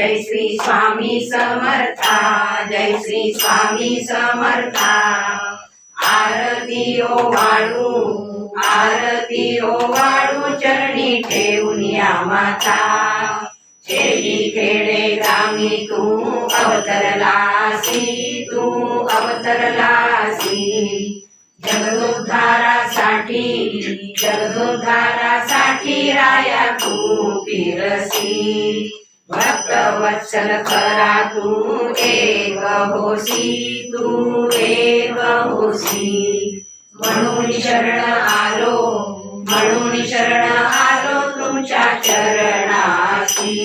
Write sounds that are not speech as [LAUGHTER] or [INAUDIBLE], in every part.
जय श्री स्वामी समर्था जय श्री स्वामी समर्था. आरती ओ वाळू आरती ओ वाळू चरणी ठेवून या माता. शेरी खेडे गामी तू अवतरलासी तू अवतरलासी जगदोद्धारासाठी जगदोद्धारासाठी राया तू फिरसी. भक्तवत्सल करा खरा तू एक होसी तू एक होसी म्हणून शरण आलो म्हणून शरण आलो तुमच्या चरणाशी.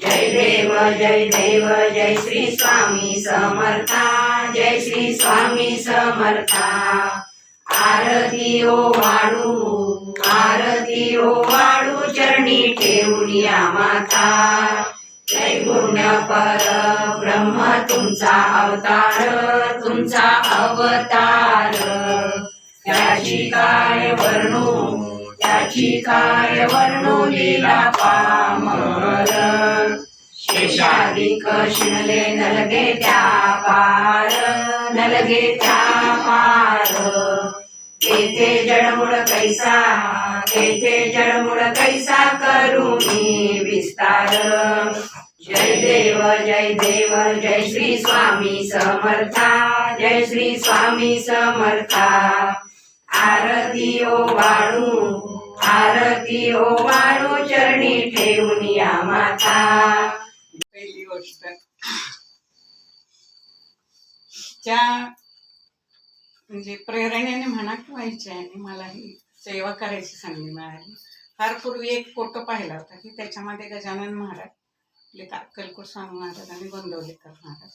जय देव जय देव जय श्री स्वामी समर्था जय श्री स्वामी समर्था. आरती ओ वाणू आरती ओ वाणू. चरणी ठेवून या माता. जय पर ब्रह्म तुमचा अवतार तुमचा अवतार. त्याची काय वर्णू त्याची काय वर्णू लीला पामर. शेषाधिक शिणले नलगे त्या पार नलगे त्या पार. येथे जडमुड कैसा तेथे जडमुड कैसा करू मी विस्तार. जय देव जय देव जय श्री स्वामी समर्था. जय श्री स्वामी समर्था. आरती ओ वाळू आरती ओ वाळू चरणी ठेवून या माता. पहिली गोष्ट. त्या म्हणजे प्रेरणेने म्हणा किंवा इच्छेने मला ही सेवा करायची संधी मिळाली फार पूर्वी एक फोटो पाहिला होता की त्याच्यामध्ये गजानन महाराज आपले अक्कलकोट स्वामी महाराज आणि गोंदवलेकर महाराज.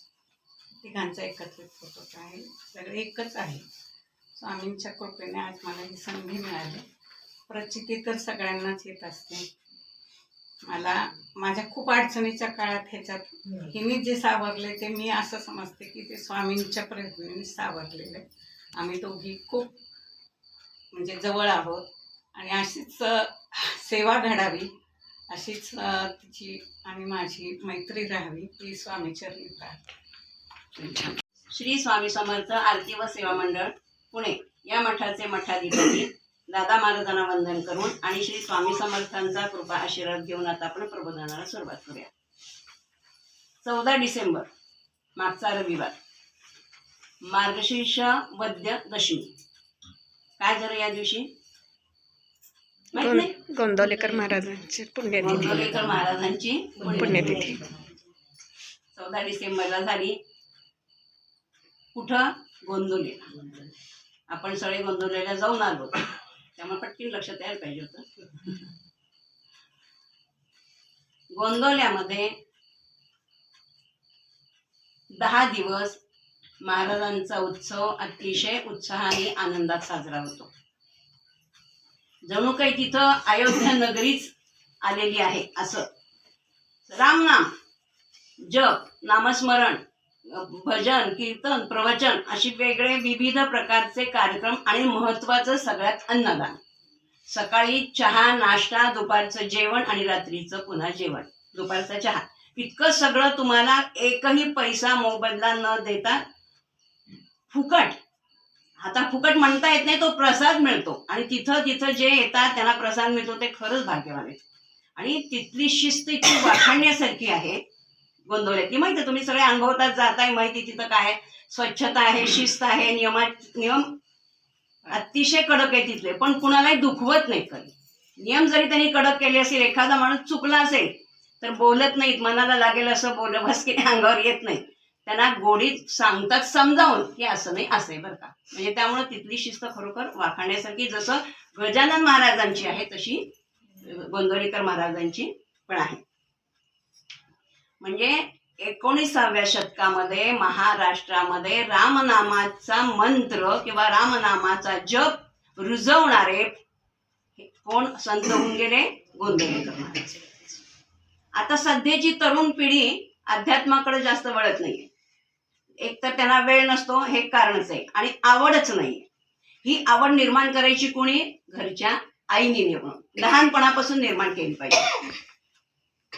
तिघांचा एकत्रित फोटो आहे. सगळं एकच आहे. स्वामींच्या कृपेने आज मला ही संधी मिळाली. प्रचिती तर सगळ्यांनाच येत असते. मला माझ्या खूप अडचणीच्या काळात ह्याच्यात हिने जे सावरले ते मी असं समजते की ते स्वामींच्या प्रयत्नाने सावरलेलं आहे. आम्ही दोघी खूप म्हणजे जवळ आहोत. आणि अशीच सेवा घडावी. अशीच तिची आणि माझी मैत्री राहावी ही स्वामीचरणी प्रार्थना. श्री स्वामी समर्थ आरती व सेवा मंडळ पुणे. या मठाचे मठाधिपती दादा महाराजांना वंदन करून आणि श्री स्वामी समर्थांचा कृपा आशीर्वाद घेऊन आता आपण प्रबोधनाला सुरुवात करूया. चौदा डिसेंबर मागचा रविवार. मार्गशीर्ष वद्य दशमी. काय झालं या दिवशी? माहीत नाही? गों- गोंदवलेकर महाराजांची पुण्यतिथी. महाराजांची पुण्यतिथी. चौदा डिसेंबरला झाली. कुठं? गोंदवले आपण सगळे गोंदवलेला जाऊन आलो. त्यामुळे पटकन लक्षात यायला पाहिजे होतं. गोंदवल्यामध्ये दहा दिवस महाराजांचा उत्सव अतिशय उत्साहाने आनंदात साजरा होतो. जणू काही तिथं अयोध्या नगरीच आलेली आहे असं. रामनाम जप नामस्मरण भजन कीर्तन प्रवचन अशी वेगळे विविध प्रकारचे कार्यक्रम आणि महत्वाचं सगळ्यात अन्नदान. सकाळी चहा नाश्ता दुपारचं जेवण आणि रात्रीचं पुन्हा जेवण. दुपारचा चहा. इतकं सगळं तुम्हाला एकही पैसा मोबदला न देता फुकट. आता फुकट म्हणता येत नाही तो प्रसाद मिळतो. आणि तिथं तिथं जे येतात त्यांना प्रसाद मिळतो ते खरंच भाग्यवान आहेत. आणि तिथली शिस्त इतकी वाखाणण्यासारखी आहे. गोंदवल्यात ती माहिती तुम्ही? सगळे अनुभवतात जाताय माहिती तिथं काय आहे. स्वच्छता आहे शिस्त आहे नियमा नियम अतिशय कडक आहे तिथले. पण कुणालाही दुखवत नाही कधी. नियम जरी त्यांनी कडक केले असेल एखादा माणूस चुकला असेल तर बोलत नाहीत. मनाला लागेल असं बोल भसकीने अंगावर येत नाही त्यांना गोडीत सांगतात समजावून की असं नाही असं आहे बरं का. म्हणजे त्यामुळे तिथली शिस्त खरोखर वाखाण्यासारखी जसं गजानन महाराजांची आहे तशी गोंदवलेकर महाराजांची पण आहे. म्हणजे एकोणीसाव्या शतकामध्ये महाराष्ट्रामध्ये रामनामाचा मंत्र किंवा रामनामाचा जप रुजवणारे कोण? संत होऊन गेले गोंदवलेकर महाराज. आता सध्याची तरुण पिढी अध्यात्माकडे जास्त वळत नाहीये. एक तर त्यांना वेळ नसतो हे कारणच आहे. आणि आवडच नाहीये. ही आवड निर्माण करायची कोणी? घरच्या आईने निर्माण लहानपणापासून निर्माण केली पाहिजे.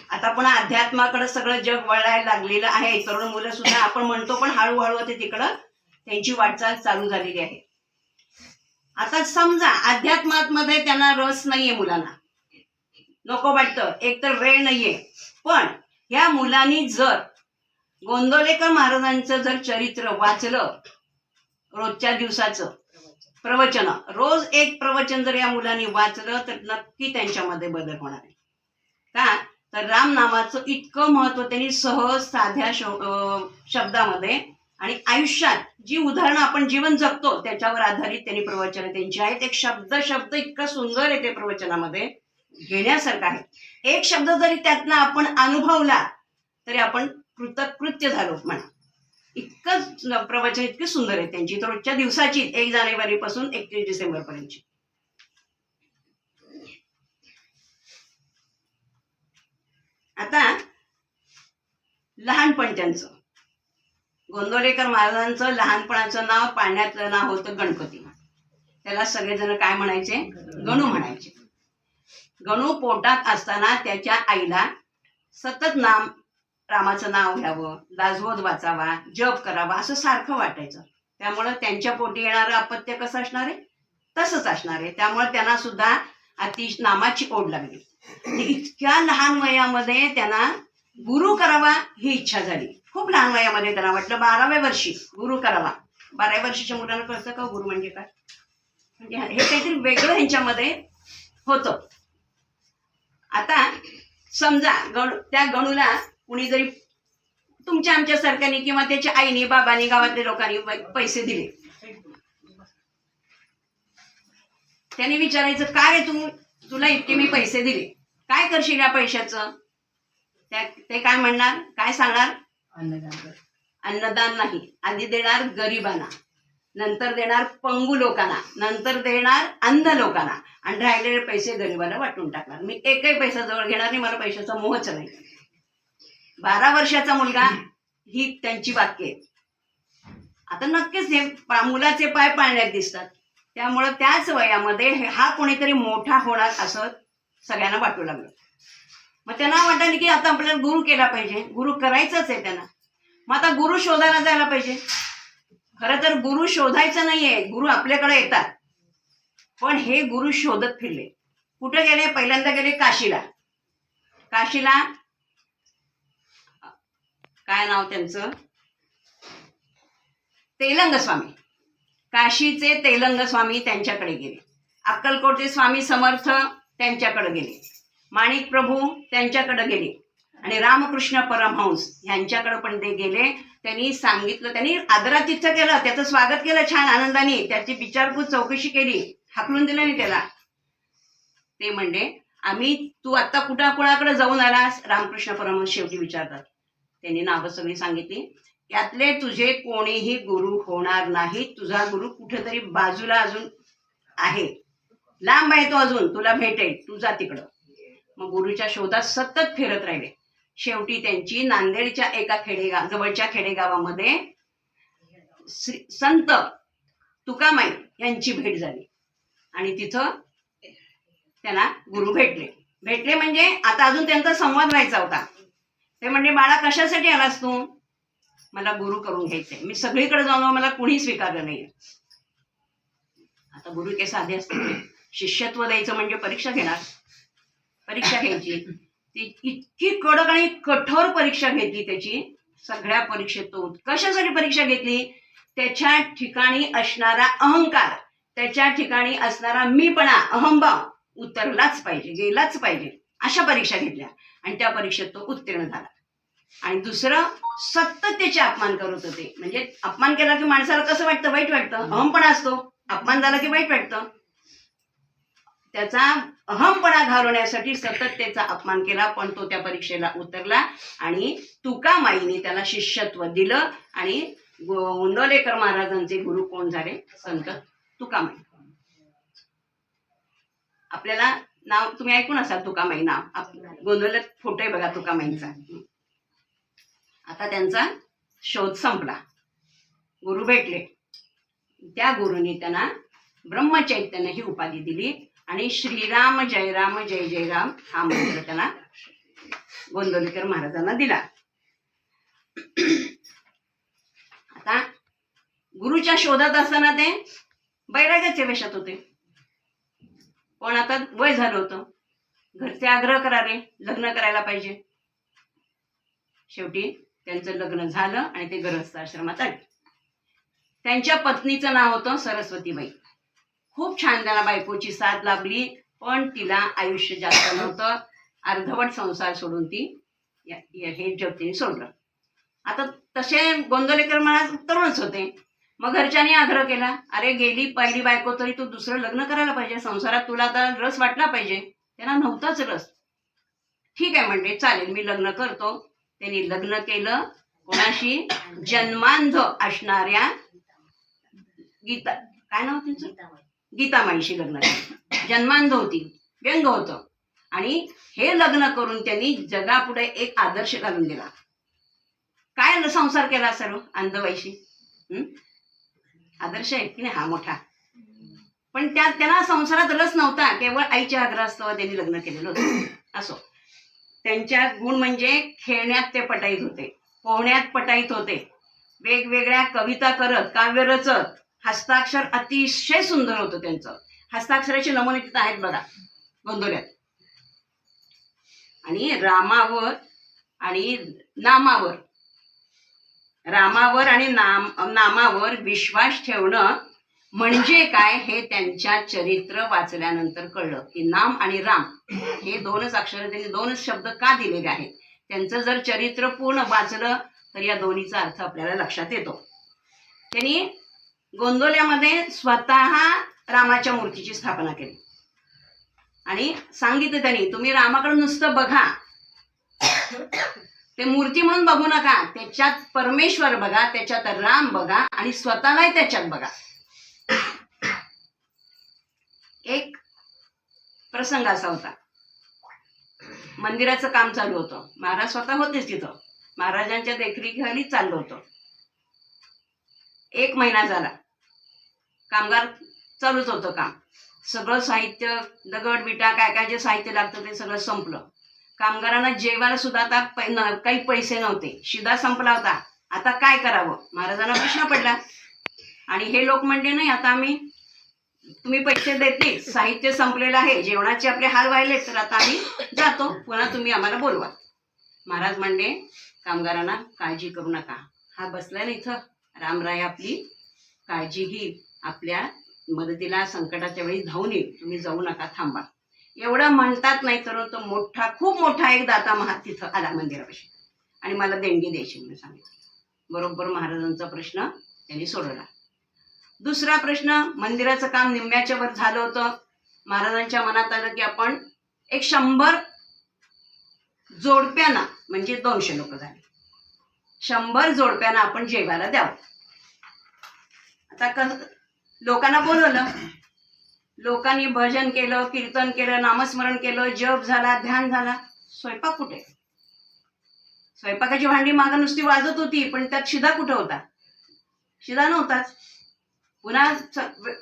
आता पण अध्यात्माकडे सगळं जग वळायला लागलेलं आहे. तरुण मुलं सुद्धा आपण म्हणतो पण हळूहळू ते तिकडं त्यांची वाटचाल चालू झालेली आहे. आता समजा अध्यात्मात मध्ये त्यांना रस नाहीये मुलांना. नको वाटतं. एक तर वेळ नाहीये. पण या मुलांनी जर गोंदवलेकर महाराजांचं जर चरित्र वाचलं रोजच्या दिवसाचं प्रवचन रोज एक प्रवचन जर या मुलांनी वाचलं तर नक्की त्यांच्यामध्ये बदल होणार आहे. का? तर राम नामाचं इतकं महत्त्व त्यांनी सहज साध्या शब्दामध्ये आणि आयुष्यात जी उदाहरणं आपण जीवन जगतो त्याच्यावर आधारित त्यांनी प्रवचन त्यांची आहेत. एक शब्द शब्द इतका सुंदर आहे ते प्रवचनामध्ये घेण्यासारखं आहे. एक शब्द जरी त्यातनं आपण अनुभवला तरी आपण कृतकृत्य झालो म्हणा. इतकं प्रवचन इतकी सुंदर आहे त्यांची. तर रोजच्या दिवसाची एक जानेवारी पासून एकतीस डिसेंबर पर्यंतची आता लहानपण त्यांचं गोंदवलेकर महाराजांचं लहानपणाचं नाव पाण्यातलं नाव होतं गणपती त्याला सगळेजण काय म्हणायचे? गणू म्हणायचे. गणू पोटात असताना त्याच्या आईला सतत नाम रामाचं नाव घ्यावं दासबोध वाचावा जप करावा असं सारखं वाटायचं. त्यामुळं त्यांच्या पोटी येणारं अपत्य कसं असणार आहे? तसंच असणार आहे. त्यामुळे त्यांना सुद्धा अतिश नामाची ओढ लागली. इतक्या लहान वयामध्ये त्यांना गुरु करावा ही इच्छा झाली. खूप लहान वयामध्ये त्यांना वाटलं बाराव्या वर्षी गुरु करावा. बाराव्या वर्षीच्या मुलांना कळतं का हो, गुरु म्हणजे काय? म्हणजे हे काहीतरी वेगळं ह्यांच्यामध्ये होतं. आता समजा गण त्या गणूला कुणी जरी तुमच्या आमच्या सरकारने किंवा त्याच्या आईने बाबांनी गावातल्या लोकांनी पैसे दिले. त्याने विचारायचं काय रे तू? तुला इतके मी पैसे दिले. काय करशील या पैशाचं? ते काय म्हणणार? काय सांगणार? अन्नदान नाही. आधी देणार गरिबांना. नंतर देणार पंगू लोकांना. नंतर देणार अंध लोकांना. आणि राहिलेले पैसे गरिबाला वाटून टाकणार. मी एकही पैसा जवळ घेणार नाही. मला पैशाचा मोहच नाही. बारा वर्षाचा मुलगा ही त्यांची वाक्य आहेत आता नक्कीच हे मुलाचे पाय पाळण्यात दिसतात. त्यामुळं त्याच वयामध्ये हे- हा कोणीतरी मोठा होणार असं सगळ्यांना वाटू लागलं. मग त्यांना वाटलं की आता आपल्याला गुरु केला पाहिजे. गुरु करायचंच आहे त्यांना. मग आता गुरु शोधायला जायला पाहिजे. खरं तर गुरु शोधायचं नाहीये. गुरु आपल्याकडे येतात. पण हे गुरु शोधत फिरले. कुठे गेले? पहिल्यांदा गेले काशीला. काशीला काय नाव त्यांचं? तेलंगस्वामी काशीचे तेलंग स्वामी त्यांच्याकडे गेले. अक्कलकोटचे स्वामी समर्थ त्यांच्याकडे गेले. माणिक प्रभू त्यांच्याकडे गेले. आणि रामकृष्ण परमहंस यांच्याकडे पण ते गेले. त्यांनी सांगितलं त्यांनी आदरातिथ्य केलं त्याचं स्वागत केलं छान आनंदाने. त्याची विचारपूस चौकशी केली हाकलून दिलं नाही त्याला. ते म्हणले आम्ही तू आता कुठं कुणाकडे जाऊन आलास? रामकृष्ण परमहंस शेवटी विचारतात. त्यांनी नावं सगळी सांगितली. त्यातले तुझे कोणीही गुरु होणार नाही तुझा गुरु कुठेतरी बाजूला अजून आहे. लांब आहे तो अजून. तुला भेटेल. तू जा तिकडं. मग गुरुच्या शोधात सतत फिरत राहिले. शेवटी त्यांची नांदेडच्या एका खेडेगाव जवळच्या खेडेगावामध्ये संत तुकामाई यांची भेट झाली. आणि तिथं त्यांना गुरु भेटले. भेटले म्हणजे आता अजून त्यांचा संवाद व्हायचा होता. ते म्हणजे बाळा कशासाठी आलास तू? मला गुरु करून घ्यायचंय. मी सगळीकडे जाऊन मला कुणी स्वीकारलं नाही आता गुरु ते साधे असते शिष्यत्व द्यायचं म्हणजे परीक्षा घेणार. परीक्षा घ्यायची. ती इतकी कडक आणि कठोर परीक्षा घेतली त्याची. सगळ्या परीक्षेत तो कशासाठी परीक्षा घेतली. त्याच्या ठिकाणी असणारा अहंकार त्याच्या ठिकाणी असणारा मीपणा अहंभाव उतरलाच पाहिजे गेलाच पाहिजे. अशा परीक्षा घेतल्या. आणि त्या परीक्षेत तो उत्तीर्ण झाला. आणि दुसरं सतत त्याचे अपमान करत होते. म्हणजे अपमान केला की माणसाला कसं वाटतं? वाईट वाटतं. अहमपणा असतो. अपमान झाला की वाईट वाटतं. त्याचा अहमपणा घालवण्यासाठी सतत त्याचा अपमान केला पण तो त्या परीक्षेला उतरला आणि तुकामाईने त्याला शिष्यत्व दिलं आणि गोंदवलेकर महाराजांचे गुरु कोण झाले? संत तुकामाई. आपल्याला नाव तुम्ही ऐकून असाल तुकामाई नाव. आप- गोंधळात फोटो आहे बघा तुकामाईंचा. आता त्यांचा शोध संपला. गुरु भेटले. त्या गुरुनी त्यांना ब्रह्मचैतन्य ही उपाधी दिली आणि श्रीराम जयराम जय जय राम हा मंत्र त्यांना गोंदवलेकर महाराजांना दिला. आता गुरुच्या शोधात असताना ते बैराग्याच्या वेशात होते. पण आता वय झालं होतं. घरचे आग्रह कराले लग्न करायला पाहिजे. शेवटी त्यांचं लग्न झालं आणि ते गृहस्थ आश्रमात आले. त्यांच्या पत्नीचं नाव होतं सरस्वतीबाई. खूप छान त्याला बायकोची साथ लाभली पण तिला आयुष्य जास्त नव्हतं. अर्धवट संसार सोडून ती हे जग तिने सोडलं. आता तसे गोंदवलेकर महाराज तरुणच होते. मग घरच्यांनी आग्रह केला अरे गेली पहिली बायको तरी तू दुसरं लग्न करायला पाहिजे. संसारात तुला आता रस वाटला पाहिजे. त्यांना नव्हताच रस. ठीक आहे म्हणजे चालेल मी लग्न करतो. त्यांनी लग्न केलं. कोणाशी? जन्मांध असणाऱ्या गीता काय नाव त्यांचं? गीतामाईशी लग्न केलं. जन्मांध होती व्यंग होतं. आणि हे लग्न करून त्यांनी जगापुढे एक आदर्श घालून दिला. काय संसार केला सर्व? अंधवाईशी आदर्श आहे की नाही? हा मोठा. पण त्या त्यांना संसारात रस नव्हता. केवळ आईच्या आग्रहास्तव त्यांनी लग्न केलेलं होतं. असो. त्यांच्या गुण म्हणजे खेळण्यात ते पटाईत होते. पोहण्यात पटाईत होते. वेगवेगळ्या कविता करत काव्य रचत हस्ताक्षर अतिशय सुंदर होतं त्यांचं. हस्ताक्षराचे नमुने तिथं आहेत बघा गोंदवल्यात आणि रामावर आणि नामावर रामावर आणि नाम नामावर विश्वास ठेवणं म्हणजे काय हे त्यांच्या चरित्र वाचल्यानंतर कळलं की नाम आणि राम हे दोनच अक्षर त्यांनी दोनच शब्द का दिलेले आहेत? त्यांचं जर चरित्र पूर्ण वाचलं तर या दोन्हीचा अर्थ आपल्याला लक्षात येतो. त्यांनी गोंदोल्यामध्ये स्वतः रामाच्या मूर्तीची स्थापना केली. आणि सांगितलं त्यांनी तुम्ही रामाकडे नुसतं बघा. ते मूर्ती म्हणून बघू नका. त्याच्यात परमेश्वर बघा त्याच्यात राम बघा आणि स्वतःलाही त्याच्यात बघा. एक प्रसंग असा होता. मंदिराचं काम चालू होतं. महाराज स्वतः होतेच तिथं. महाराजांच्या देखरेखीखाली चाललं होतं. एक महिना झाला. कामगार चालूच होतं काम. सगळं साहित्य दगड विटा काय काय जे साहित्य लागतं ते सगळं संपलं. कामगारांना जेवायला सुद्धा आता काही पैसे नव्हते. शिदा संपला होता. आता काय करावं? महाराजांना प्रश्न पडला. आणि हे लोक म्हणले नाही आता आम्ही तुम्ही पैसे देते साहित्य संपलेलं आहे. जेवणाचे आपले हाल व्हायले तर आता आम्ही जातो. पुन्हा तुम्ही आम्हाला बोलवा. महाराज म्हणले कामगारांना काळजी करू नका. हा बसलाय ना इथं. रामराय आपली काळजी घेईल. आपल्या मदतीला संकटाच्या वेळी धावून येईल. तुम्ही जाऊ नका थांबा. एवढं म्हणतात नाही तर तो मोठा खूप मोठा एक दाता महा तिथं आला मंदिरापाशी. आणि मला देणगी द्यायची म्हणून सांगितलं. बरोबर महाराजांचा प्रश्न त्यांनी सोडवला. दुसरा प्रश्न मंदिराचं काम निम्म्याच्या वर झालं होतं. महाराजांच्या मनात आलं की आपण एक शंभर जोडप्यांना म्हणजे दोनशे लोक झाले. शंभर जोडप्यांना आपण जेवायला द्यावं. आता क लोकांना बोलवलं लोकांनी भजन केलं कीर्तन केलं नामस्मरण केलं जप झाला ध्यान झाला. स्वयंपाक कुठे? स्वयंपाकाची भांडी मागं नुसती वाजत होती पण त्यात शिदा कुठं होता? शिदा नव्हताच पुन्हा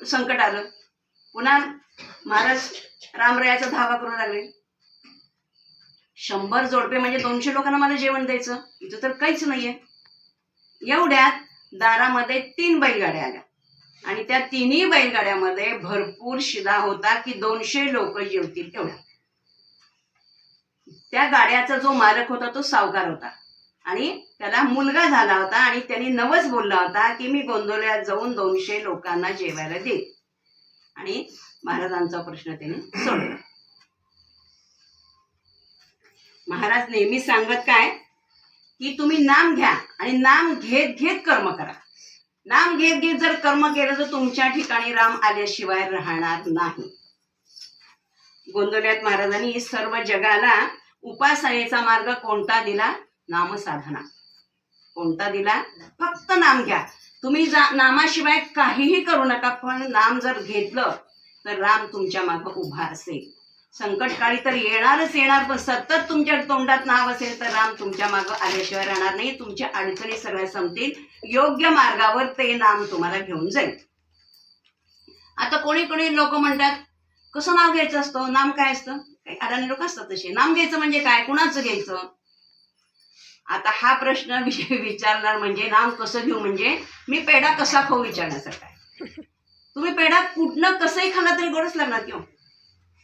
संकट आलं. पुन्हा महाराज रामरायाचा धावा करू लागले. शंभर जोडपे म्हणजे दोनशे लोकांना मला जेवण द्यायचं. इथं तर काहीच नाहीये. एवढ्यात दारामध्ये तीन बैलगाड्या आल्या. आणि त्या तिन्ही बैलगाड्यामध्ये भरपूर शिदा होता की दोनशे लोक जेवतील एवढा त्या गाड्याचा जो मालक होता तो सावकार होता. आणि त्याला मुलगा झाला होता आणि त्यांनी नवस बोलला होता की मी गोंदवल्यात जाऊन दोनशे लोकांना जेवायला देईल आणि महाराजांचा प्रश्न त्यांनी सोडला. महाराज नेहमी सांगत काय? की तुम्ही नाम घ्या आणि नाम घेत घेत कर्म करा. नाम घेत घेत जर कर्म केलं तर तुमच्या ठिकाणी राम आल्याशिवाय राहणार नाही. गोंदवल्यात महाराजांनी सर्व जगाला उपासनेचा मार्ग कोणता दिला? नामसाधना. कोणता दिला? फक्त नाम घ्या. तुम्ही जा नामाशिवाय काहीही करू नका पण नाम जर घेतलं तर राम तुमच्या मागं उभा असेल. संकटकाळी तर येणारच येणार पण सतत तुमच्या तोंडात नाव असेल तर राम तुमच्या मागं आल्याशिवाय राहणार नाही. तुमच्या अडचणी सगळ्या संपतील. योग्य मार्गावर ते नाम तुम्हाला घेऊन जाईल. आता कोणी कोणी लोक म्हणतात कसं नाव घ्यायचं असतं? नाम काय असतं? काही अडाणी लोक असतात तसे. नाम घ्यायचं म्हणजे काय? कुणाचं घ्यायचं? आता हा प्रश्न [LAUGHS] विचारणार म्हणजे नाम कसं घेऊ म्हणजे मी पेढा कसा खाऊ विचारण्यासारखा तुम्ही पेढा कुठनं कसंही खाला तरी गोडच लागणार किंवा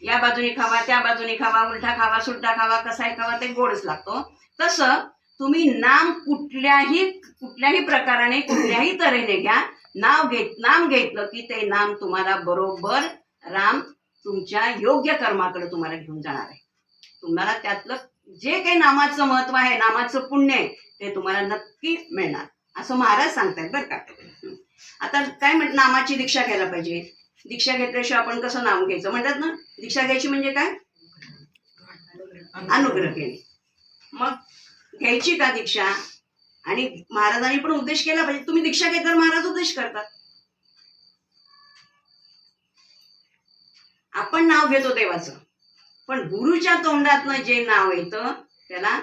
या बाजूने खावा त्या बाजूने खावा उलटा खावा सुलटा खावा कसाही खावा ते गोडच लागतो. तसं तुम्ही नाम कुठल्याही कुठल्याही प्रकाराने कुठल्याही तऱ्हेने घ्या. नाव घेत नाम घेतलं की ते नाम तुम्हाला बरोबर राम तुमच्या योग्य कर्माकडे तुम्हाला घेऊन जाणार आहे. तुम्हाला त्यातलं जे काही नामाचं महत्त्व आहे नामाचं पुण्य आहे ते तुम्हाला नक्की मिळणार. असं महाराज सांगतायत बरं का. आता काय म्हट नामाची दीक्षा घ्यायला पाहिजे. दीक्षा घेतल्याशिवाय आपण कसं नाम घ्यायचं? म्हणतात ना दीक्षा घ्यायची म्हणजे काय? अनुग्रह केले. मग घ्यायची का दीक्षा? आणि महाराजांनी पण उद्देश केला पाहिजे. तुम्ही दीक्षा घेताना महाराज उद्देश करतात. आपण नाव घेतो देवाचं. पण गुरुच्या तोंडातनं जे नाव येतं त्याला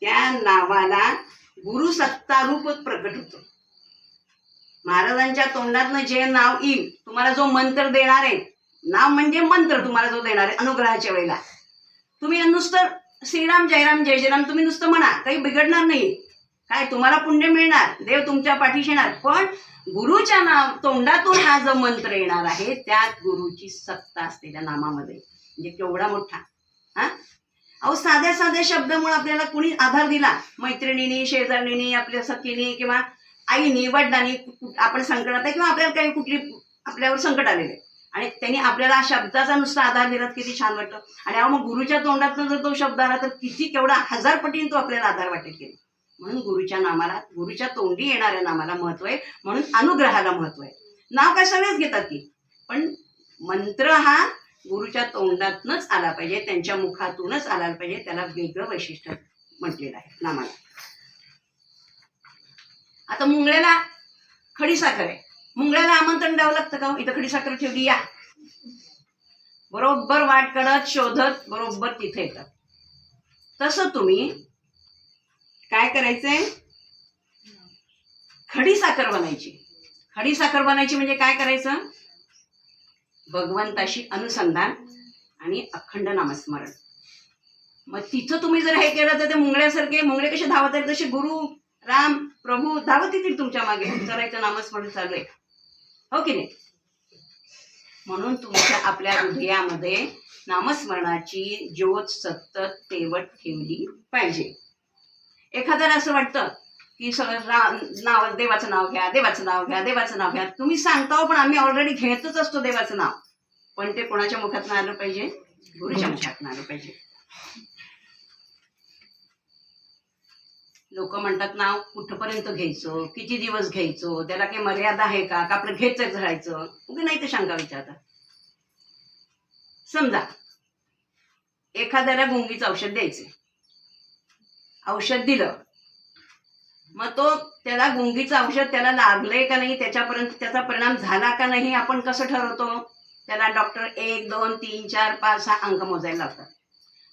त्या नावाला गुरु सत्तारूपच प्रकट होतं. महाराजांच्या तोंडातनं जे नाव येईल तुम्हाला जो मंत्र देणार आहे नाव म्हणजे मंत्र तुम्हाला जो देणार आहे अनुग्रहाच्या वेळेला. तुम्ही नुसतं श्रीराम जयराम जय जयराम तुम्ही नुसतं म्हणा काही बिघडणार नाही. काय तुम्हाला पुण्य मिळणार देव तुमच्या पाठीशी येणार पण गुरुच्या नाव तोंडातून हा जो मंत्र येणार आहे त्यात गुरुची सत्ता असते त्या नामामध्ये. म्हणजे केवढा मोठा. हा? अहो साध्या साध्या शब्दामुळे आपल्याला कुणी आधार दिला? मैत्रिणीने शेजारणीने आपल्या सखीने किंवा आई वडिलांनी आपण संकटात आहे किंवा आपल्याला काही कुठली आपल्यावर संकट आलेले आहे. आणि त्यांनी आपल्याला शब्दाचा नुसता आधार दिला किती छान वाटतं. आणि अहो मग गुरुच्या तोंडातून जर तो शब्द आला तर किती केवढा हजार पटीने तो आपल्याला आधार वाटेल की म्हणून गुरुच्या नामाला गुरुच्या तोंडी येणाऱ्या नामाला महत्त्व आहे. म्हणून अनुग्रहाला महत्त्व आहे. नाव काय सगळेच घेतात की. पण मंत्र हा गुरुच्या तोंडातूनच आला पाहिजे त्यांच्या मुखातूनच आला पाहिजे त्याला वेगळं वैशिष्ट्य म्हटलेलं आहे. नामाला. आता मुंगळ्याला खडीसाखर आहे. मुंगळ्याला आमंत्रण द्यावं लागतं का हो? इथं खडीसाखर ठेवली या. बरोबर वाट करत शोधत बरोबर तिथे येतात. तसं तुम्ही काय करायचंय? खडी साखर बनायची. खडी साखर बनायची म्हणजे काय करायचं? भगवंताशी अनुसंधान आणि अखंड नामस्मरण. मग तिथं तुम्ही जर हे केलं तर ते मुंगळ्यासारखे मुंगळे कसे धावत आहेत? तसे गुरु राम प्रभू धावत येतील तुमच्या मागे. चरायचं नामस्मरण चालू आहे हो की नाही? म्हणून तुमच्या आपल्या हृदयामध्ये नामस्मरणाची ज्योत सतत तेवट ठेवली पाहिजे. एखाद्याला असं वाटतं की सगळं रा- नाव देवाचं नाव घ्या देवाचं नाव घ्या देवाचं नाव घ्या. तुम्ही सांगता पण आम्ही ऑलरेडी घेतच असतो देवाचं नाव. पण ते कोणाच्या मुखातून आलं पाहिजे? गुरुच्या मुखातनं आलं पाहिजे. लोक म्हणतात नाव कुठपर्यंत घ्यायचं? किती दिवस घ्यायचं? त्याला काही मर्यादा आहे का? का आपलं घेतच राहायचं? उगी नाही तर शंका विचारतात. समजा एखाद्याला गुंगीचं औषध द्यायचे औषध दिलं. मग तो त्याला गुंगीचं औषध त्याला लागलंय का नाही त्याच्यापर्यंत त्याचा परिणाम झाला का नाही आपण कसं ठरवतो? त्याला डॉक्टर एक दोन तीन चार पाच सहा अंक मोजायला लावतात.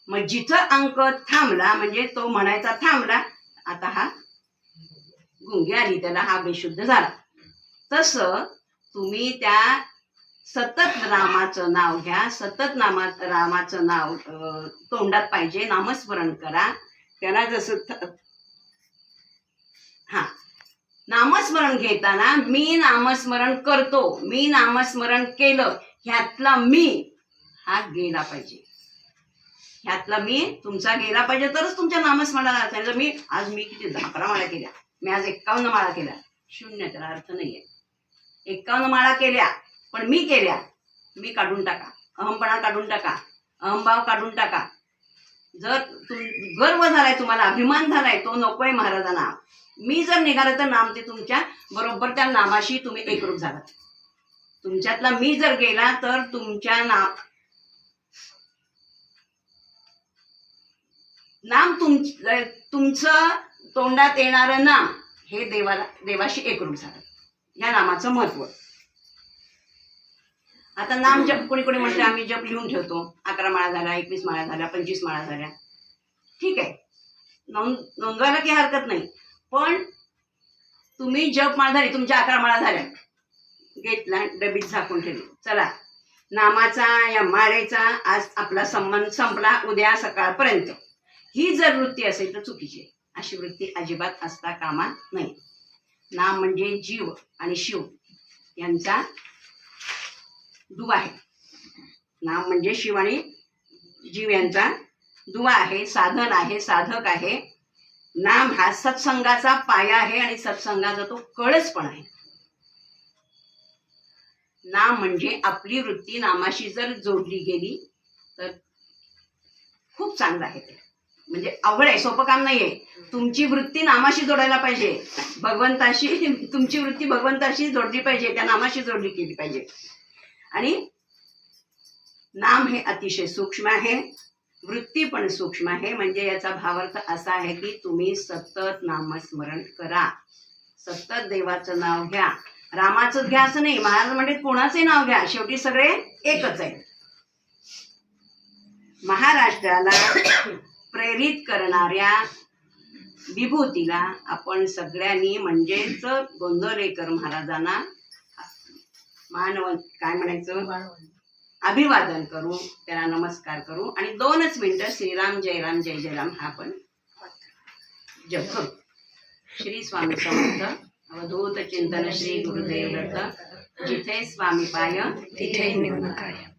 मग जिथं अंक थांबला म्हणजे तो म्हणायचा थांबला आता हा गुंगी आली त्याला हा बेशुद्ध झाला. तस तुम्ही त्या सतत रामाचं नाव घ्या सतत नामा रामाचं नाव तोंडात पाहिजे नामस्मरण करा. त्याला जसं हा नामस्मरण घेताना मी नामस्मरण करतो मी नामस्मरण केलं ह्यातला मी हा गेला पाहिजे. ह्यातला मी तुमचा गेला पाहिजे तरच तुमच्या नामस्मरणाला अर्थ मी आज मी किती अकरा माळा केल्या. मी आज एक्कावन्न माळा केल्या. शून्य त्याला अर्थ नाहीये. एक्कावन्न माळा केल्या पण मी केल्या. मी काढून टाका. अहमपणा काढून टाका. अहमभाव काढून टाका. जर तुम गर्व झालाय तुम्हाला अभिमान झालाय तो नकोय महाराजांना. मी जर निघालं तर नाम ते तुमच्या बरोबर त्या नामाशी तुम्ही एकरूप झाला तुमच्यातला मी जर गेला तर तुमच्या नाम नाम तुम तुमचं तोंडात येणारं नाम हे देवाला देवाशी एकरूप झालं. या नामाचं महत्त्व. आता नाम जप कोणी कोणी म्हणते आम्ही जप लिहून ठेवतो. अकरा माळा झाल्या एकवीस माळा झाल्या पंचवीस माळा झाल्या. ठीक आहे. नोंद नोंदवायला काही हरकत नाही. पण तुम्ही जप माळा झाली तुमच्या अकरा माळा झाल्या. घेतला डबीत झाकून ठेवली. चला. नामाचा या माळेचा आज आपला संबंध संपला उद्या सकाळपर्यंत. ही जर वृत्ती असेल तर चुकीची आहे. अशी वृत्ती अजिबात असता कामा नाही नाम म्हणजे जीव आणि शिव यांचा दुवा आहे. नाम म्हणजे शिव आणि जीव यांचा दुवा आहे. साधन आहे साधक आहे. नाम हा सत्संगाचा पाया आहे आणि सत्संगाचा तो कळस पण आहे. नाम म्हणजे आपली वृत्ती. नामाशी जर जोडली गेली तर खूप चांगलं आहे ते. म्हणजे अवघड आहे सोपं काम नाहीये. तुमची वृत्ती नामाशी जोडायला पाहिजे. भगवंताशी तुमची वृत्ती भगवंताशी जोडली पाहिजे त्या नामाशी जोडली केली पाहिजे. आणि नाम हे अतिशय सूक्ष्म आहे. वृत्ती पण सूक्ष्म आहे. म्हणजे याचा भावार्थ असा आहे की तुम्ही सतत नामस्मरण करा. सतत देवाचं नाव घ्या. रामाचं घ्या असं नाही. महाराज म्हणजे कोणाचे नाव घ्या. शेवटी सगळे एकच आहे महाराष्ट्राला प्रेरित करणाऱ्या विभूतीला आपण सगळ्यांनी म्हणजेच गोंदवलेकर महाराजांना मानव काय म्हणायचं? अभिवादन करू त्यांना नमस्कार करू आणि दोनच मिनिटं श्रीराम जयराम जय जयराम हा आपण जप करू. श्री स्वामी समर्थ अवधूत चिंतन श्री गुरुदेव दत्त जिथे स्वामी पाय तिथे काय